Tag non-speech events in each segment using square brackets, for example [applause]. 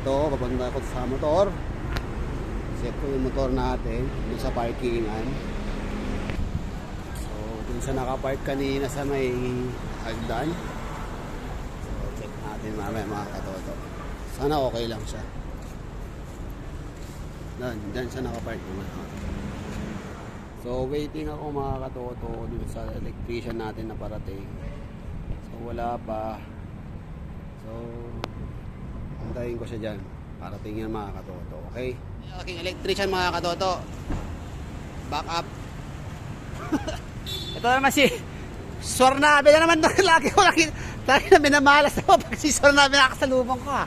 ito, papunta ako sa motor. Set ko yung motor natin dun sa parkingan. So, dun sa nakapark kanina sa may hagdan. So, check natin mamaya mga katoto. Sana okay lang siya. Doon, dyan siya nakapark naman. So, waiting ako mga katoto dun sa electrician natin na parating. So, wala pa. So, antayin ko siya dyan para tingnan mga katoto. Okay? Aking electrician mga katoto. Back up. [laughs] Ito naman si Sornabe na naman doon. [laughs] Lagi ko lagi, lagi na minamalas ako pag si Sornabe nakasalubong ko ha.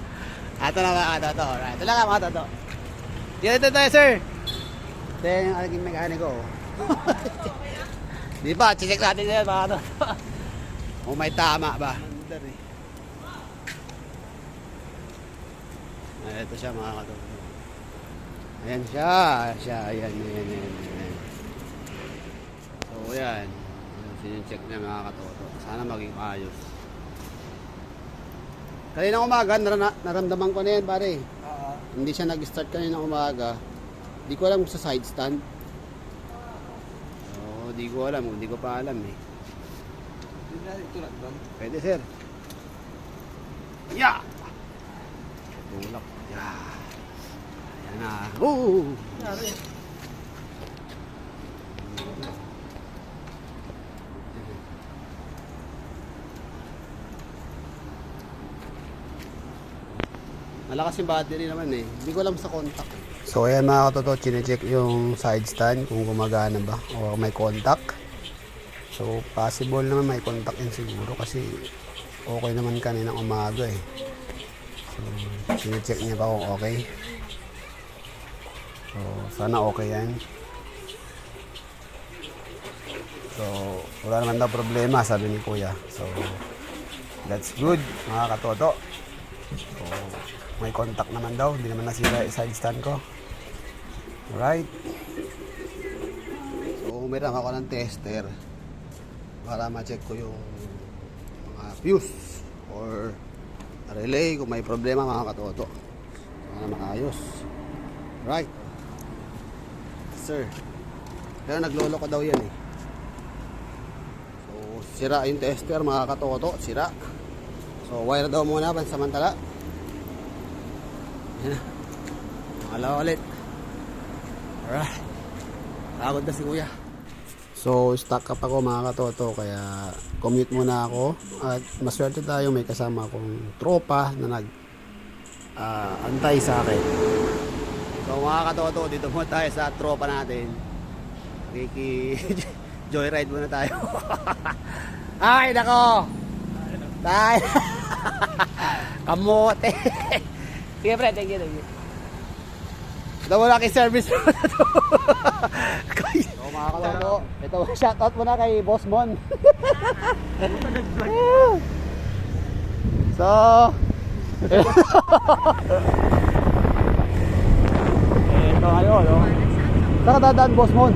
Ito na mga katoto. Alright. Ito lang mga katoto. Dito ito tayo sir. Ito yung aking mekaniko. [laughs] Di ba? Check natin yan mga katoto. Kung may tama ba. Ay, ito siya mga katoto. Ayan siya. Siya. Ayan, ayan, ayan, ayan. So, ayan. Sinecheck niya mga katoto. Sana maging ayos. Kanina umaga, nara- naramdaman ko na yan, pare. Hindi siya nag-start kanina umaga. Hindi ko alam kung sa side stand. Oo, di ko alam. Hindi ko pa alam eh. Pwede, sir. Ya! Tulak. Ya! Ayan na. Oo! Yari. Malakas yung battery naman eh. Hindi ko alam sa contact. So ayan mga katoto, chinecheck yung side stand kung gumagana ba o may contact. So possible naman may contact yan siguro kasi okay naman kanina umaga eh. So chinecheck niya pa kung okay. So sana okay yan. So wala naman daw problema sabi ni kuya. So that's good mga katoto. So, may contact naman daw. Hindi naman nasira yung side stand ko. Alright. So, umiram ako ng tester para ma-check ko yung mga fuse or relay kung may problema mga katoto. Sana maayos. Right. Sir. Pero naglolo ko daw yan eh. So, sira yung tester mga katoto. Sira. So, wire daw muna pansamantala. Yan na. Makalawa ulit. Alright. Pagod na si kuya. So, stuck up ako mga katoto. Kaya, commute muna ako. At maswerte tayo may kasama akong tropa na nag ah, antay sa akin. So, mga katoto, dito muna tayo sa tropa natin. Kiki [laughs] joyride muna tayo. [laughs] Ay, nako! Tayo! [laughs] Kamote! Sige, pre, thank you, thank you. Muna kay service mo na to. so, mga kaloko, ito, [laughs] shoutout muna kay Boss Mon. [laughs] so, [laughs] ito ngayon, no? Saan ka dadaan, Boss Mon?